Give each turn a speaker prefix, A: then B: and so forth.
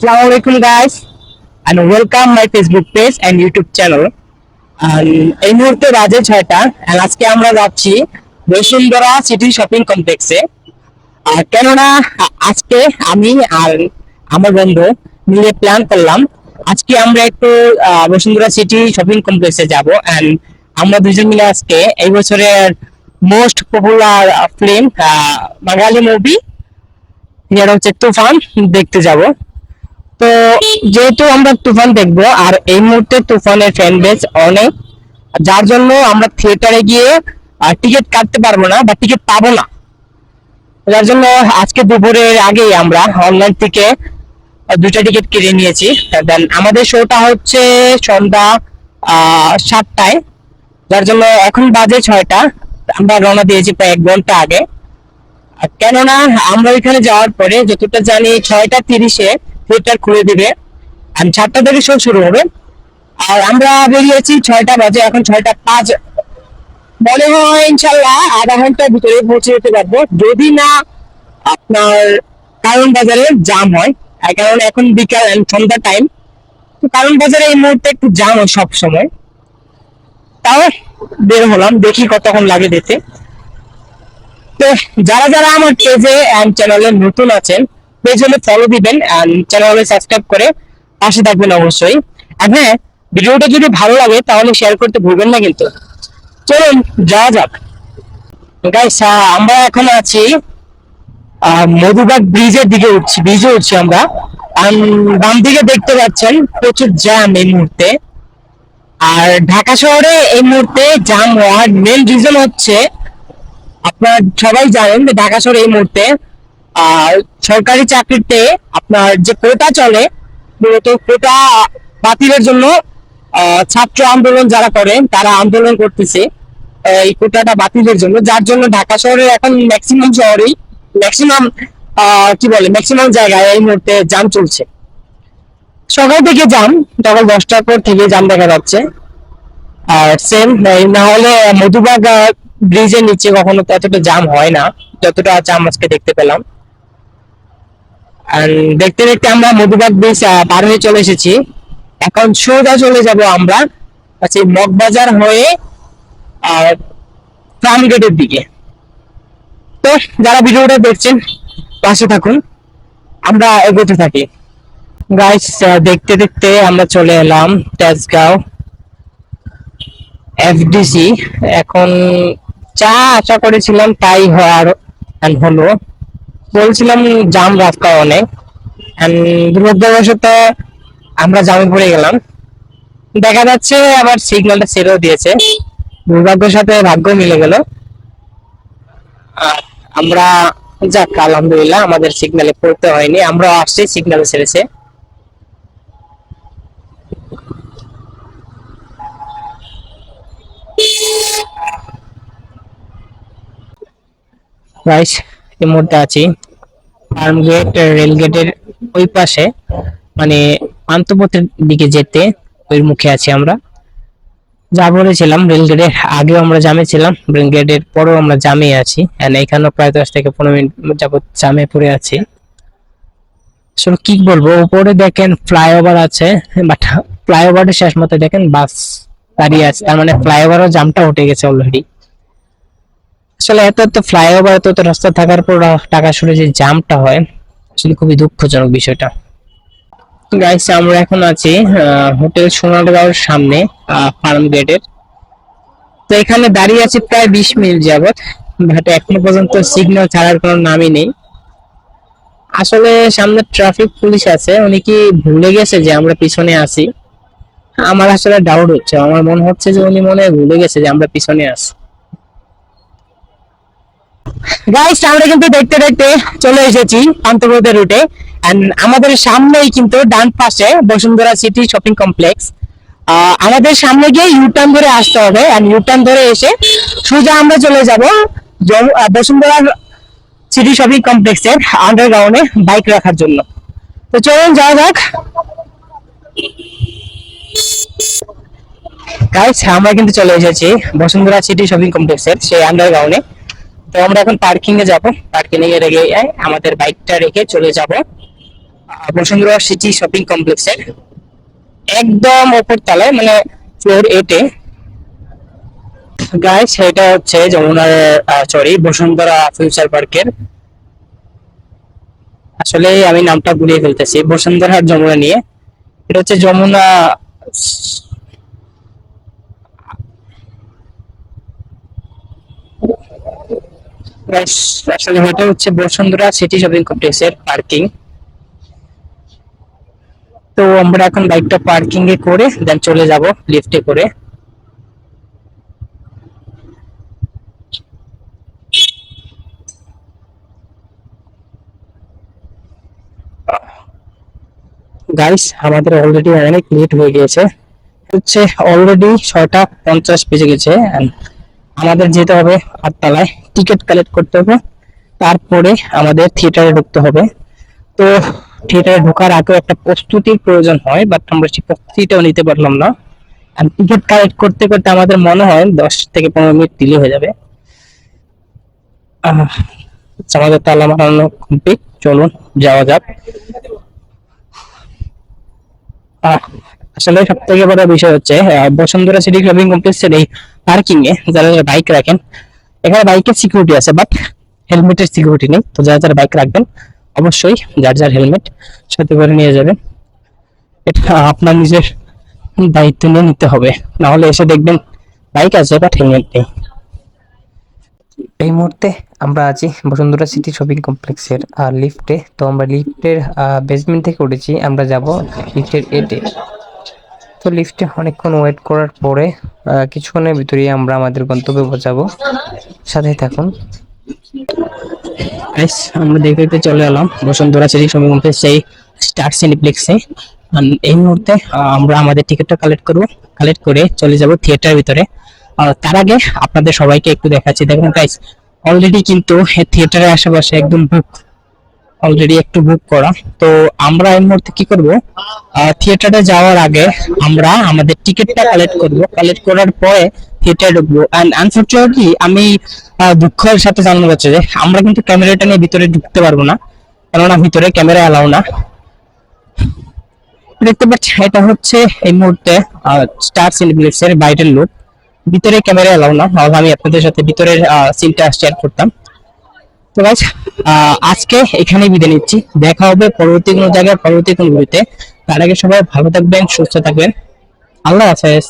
A: Alaikum guys. And welcome my Facebook page and YouTube channel. And এই মুহূর্তে বাজে ছয়টা আজকে আমরা যাচ্ছি বসুন্ধরা সিটি শপিং কমপ্লেক্সে আর কেননা, আজকে আমি আর আমার বন্ধু মিলে প্ল্যান করলাম, আজকে আমরা একটু বসুন্ধরা সিটি শপিং কমপ্লেক্সে যাব। এন্ড আমরা দুজন মিলে আজকে এই বছরের most popular film Bangali movie যেটা হচ্ছে তুফান, দেখতে যাব। তো যেহেতু আমরা তুফান দেখব, আর এই মুহূর্তে তুফানের ফ্যান বেস অনেক, যার জন্য আমরা থিয়েটারে গিয়ে টিকিট কাটতে পারব না বা টিকিট পাবো না। যার জন্য আজকে দুপুরের আগেই আমরা অনলাইন থেকে দুটা টিকিট কিনে নিয়েছি। দেন আমাদের শোটা হচ্ছে সন্ধ্যা সাতটায়। যার জন্য এখন বাজে ছয়টা। আমরা রওনা দিয়েছি প্রায় এক ঘণ্টা আগে। কেননা আমরা ওইখানে যাওয়ার পরে, যতটা জানি ছয়টা তিরিশে থিয়েটার খুলে দিবে। আর সাতটা থেকে শো শুরু হবে। আর আমরা বেরিয়েছি ছয়টা বাজে, এখন ছয়টা পাঁচ। মনে হয় ইনশাল্লাহ আধা ঘণ্টার ভিতরে পৌঁছে যেতে পারব। যদি না, আপনার কারণ বাজারে জাম হয়। কারণ এখন বিকাল সন্ধ্যা টাইম তো কারণ বাজারে এই মুহূর্তে একটু জাম হয় সব সময়। তাও বের হলাম, দেখি কতক্ষণ লাগে যেতে। তো যারা যারা আমার পেজে এন্ড চ্যানেলে নতুন আছেন পেজ হলে ফলো দিবেন চ্যানেলে সাবস্ক্রাইব করে পাশে থাকবেন অবশ্যই। আর হ্যাঁ ভিডিওটা যদি ভালো লাগে তাহলে শেয়ার করতে ভুলবেন না কিন্তু। চলুন, যাওয়া যাক। গাইস আমরা এখন আছি মধুবাগ ব্রিজের দিকে উঠছি ব্রিজে উঠছি আমরা। বাম দিকে দেখতে পাচ্ছেন, প্রচুর জ্যাম এই মুহূর্তে। আর ঢাকা শহরে এই মুহূর্তে জ্যাম হওয়ার মেন রিজন হচ্ছে, আপনার সবাই জানেন যে ঢাকা শহরে এই মুহূর্তে সরকারি চাকরিতে আপনার যে কোটা চলে, মূলত কোটা বাতিলের জন্য ছাত্র আন্দোলন যারা করেন, তারা আন্দোলন করতেছে, এই কোটাটা বাতিলের জন্য, যার জন্য ঢাকা শহরে এখন ম্যাক্সিমাম শহরেই ম্যাক্সিমাম কি বলে ম্যাক্সিমাম জায়গায় এই মুহূর্তে জাম চলছে। সকাল থেকে জাম সকাল দশটার পর থেকে জাম দেখা যাচ্ছে। আর সেম না হলে মধুবাগ ব্রিজের নিচে কখনো তো এতটা জাম হয় না, যতটা জাম আজকে দেখতে পেলাম। আর দেখতে দেখতে আমরা মধুবাগ ব্রিজ পার হয়ে চলে এসেছি। এখন সোজা চলে যাব আমরা আচ্ছা মগবাজার হয়ে, আর ফার্ম গেটের দিকে। তো যারা ভিডিওটা দেখছেন, পাশে থাকুন। আমরা এগোতে থাকি। গাইস দেখতে দেখতে আমরা চলে এলাম তেজগাঁও এফডিসি এখন যা আশা করেছিলাম তাই হওয়ার হলো। বলছিলাম জাম রাস্তা অনেক দুর্ভাগ্যবশত আমরা জামে পড়ে গেলাম। দেখা যাচ্ছে আবার সিগন্যালটা ছেড়েও দিয়েছে। দুর্ভাগ্যের সাথে ভাগ্য মিলে গেল। আমরা যাক, আলহামদুলিল্লাহ আমাদের সিগন্যালে পড়তে হয়নি আমরা আসছি সিগন্যালে ছেড়েছে। গাইস এই মুহূর্তে আছি। ফার্ম গেট, রেল গেটের ওই পাশে মানে পান্থপথের দিকে যেতে ওই মুখে আছি আমরা। যা বলেছিলাম, রেল গেটের আগেও আমরা জামে ছিলাম, রেল গেটের পরেও আমরা জামে আছি। এন্ড এখানেও প্রায় দশ থেকে পনেরো মিনিট যাবত জামে পড়ে আছি। আসলে কি বলব, উপরে দেখেন ফ্লাইওভার আছে, বাট ফ্লাইওভারের শেষ মতো দেখেন বাস দাঁড়িয়ে আছে। তার মানে ফ্লাইওভারও জামটা উঠে গেছে অলরেডি আসলে এত এত ফ্লাইওভার এত এত রাস্তা থাকার পর টাকা শুরু যে জামটা হয়, আসলে খুবই দুঃখজনক বিষয়টা। গাইস আমরা এখন আছি হোটেল সোনারগাঁওর সামনে ফার্ম গেটের। তো এখানে দাঁড়িয়ে আছি প্রায় বিশ মিনিট যাবত বাট এখনও পর্যন্ত সিগন্যাল ছাড়ার কোনো নামই নেই। আসলে সামনে ট্রাফিক পুলিশ আছে, উনি কি ভুলে গেছে যে আমরা পিছনে আছি? আমার আসলে ডাউট হচ্ছে, আমার মনে হচ্ছে যে উনি মনে ভুলে গেছে যে আমরা পিছনে আছি। গাইস আমরা কিন্তু দেখতে দেখতে চলে এসেছি পান্তপথের রুটে। আমাদের সামনেই কিন্তু ডান পাশে বসুন্ধরা সিটি শপিং কমপ্লেক্স। আমাদের সামনে গিয়ে ইউটার্ন ধরে আসতে হবে। আর ইউটার্ন ধরে এসে সোজা আমরা চলে যাব বসুন্ধরা সিটি শপিং কমপ্লেক্সের আন্ডারগ্রাউন্ডে বাইক রাখার জন্য। তো চলুন, যাওয়া যাক। গাইস আমরা কিন্তু চলে এসেছি বসুন্ধরা সিটি শপিং কমপ্লেক্সের সেই আন্ডারগ্রাউন্ডে তো আমরা এখন পার্কিং এ যাব। পার্কিং এ রেখে আমাদের বাইকটা রেখে চলে যাব। বসুন্ধরা সিটি শপিং কমপ্লেক্সের একদম ওপর তলায় মানে ফ্লোর এটে গাইস এটা হচ্ছে যমুনার সরি বসুন্ধরা ফিউচার পার্কের আসলে আমি নামটা ভুলিয়ে ফেলতেছি, বসুন্ধরা যমুনা নিয়ে। এটা হচ্ছে যমুনা আসলে এটা হচ্ছে বসুন্ধরা সিটি শপিং কমপ্লেক্সের পার্কিং তো আমরা এখন বাইকটা পার্কিং এ করে দেন চলে যাব লিফটে করে। গাইস আমাদের অলরেডি অনেক লেট হয়ে গিয়েছে। হচ্ছে অলরেডি ছয়টা পঞ্চাশ বেজে গেছে আমাদের যেতে হবে আটতলায়। টিকিট কালেক্ট করতে হবে। তারপরে আমাদের থিয়েটারে ঢুকতে হবে। তো থিয়েটারে ঢোকার আগেও একটা প্রস্তুতির প্রয়োজন হয় বাট আমরা সেই প্রস্তুতিটাও নিতে পারলাম না। আর টিকিট কালেক্ট করতে করতে আমাদের মনে হয় দশ থেকে পনেরো মিনিট ডিলে হয়ে যাবে। আমাদের তালা মারানো কমপ্লিট চলুন, যাওয়া যাক। আসলে সব থেকে বড় বিষয় হচ্ছে বসুন্ধরা সিটি ক্লাবিং কমপ্লেক্সের এই পার্কিং এ যারা বাইক রাখেন এখানে বাইকের সিকিউরিটি আছে বাট হেলমেটের সিকিউরিটি নেই। তো যারা যারা বাইক রাখবেন, অবশ্যই যার যার হেলমেট সাথে করে নিয়ে যাবেন। এটা আপনার নিজের দায়িত্ব নিয়ে নিতে হবে। নাহলে এসে দেখবেন বাইক আছে বাট হেলমেট নেই। এই মুহূর্তে আমরা আছি বসুন্ধরা সিটি শপিং কমপ্লেক্সের লিফটে তো আমরা লিফটের বেসমেন্ট থেকে উঠেছি। আমরা যাব লিফটের এটে তো লিফটে অনেকক্ষণ ওয়েট করার পরে কিছুক্ষণের ভিতরেই আমরা আমাদের গন্তব্যে পৌঁছাবো। সাথে থাকুন। আমরা দেখতে দেখতে চলে এলাম বসুন্ধরা সিটি শপিং সেই স্টার সিনিপ্লেক্সে এই মুহূর্তে আমরা আমাদের টিকিটটা কালেক্ট করব। কালেক্ট করে চলে যাব থিয়েটার ভিতরে। তার আগে আপনাদের সবাইকে একটু দেখাচ্ছি। দেখুন গাইস অলরেডি কিন্তু থিয়েটারের আশেপাশে একদম বুক অলরেডি একটু বুক করা। তো আমরা এই মুহূর্তে কি করব? থিয়েটারে যাওয়ার আগে আমরা আমাদের টিকিটটা কালেক্ট করব। কালেক্ট করার পরে থিয়েটারে ঢুকবো। এন্ড আনফরচুনেটলি আমি দুঃখের সাথে জানানো যাচ্ছে যে আমরা কিন্তু ক্যামেরাটা নিয়ে ভিতরে ঢুকতে পারব না। কেননা ভিতরে ক্যামেরা অ্যালাউ না। দেখতে পাচ্ছি, এটা হচ্ছে এই মুহূর্তে স্টার সিনেপ্লেক্সের বাইরের লুক ভিতরে ক্যামেরা এলাও না। আমি আপনাদের সাথে ভিতরের সিনটা শেয়ার করতাম। তো গাইজ আজকে এখানেই বিদে নিচ্ছি। দেখা হবে পরবর্তী কোনো জায়গায়, পরবর্তী কোনো ভিডিওতে। তার আগে সবাই ভালো থাকবেন, সুস্থ থাকবেন। আল্লাহ হাফেজ।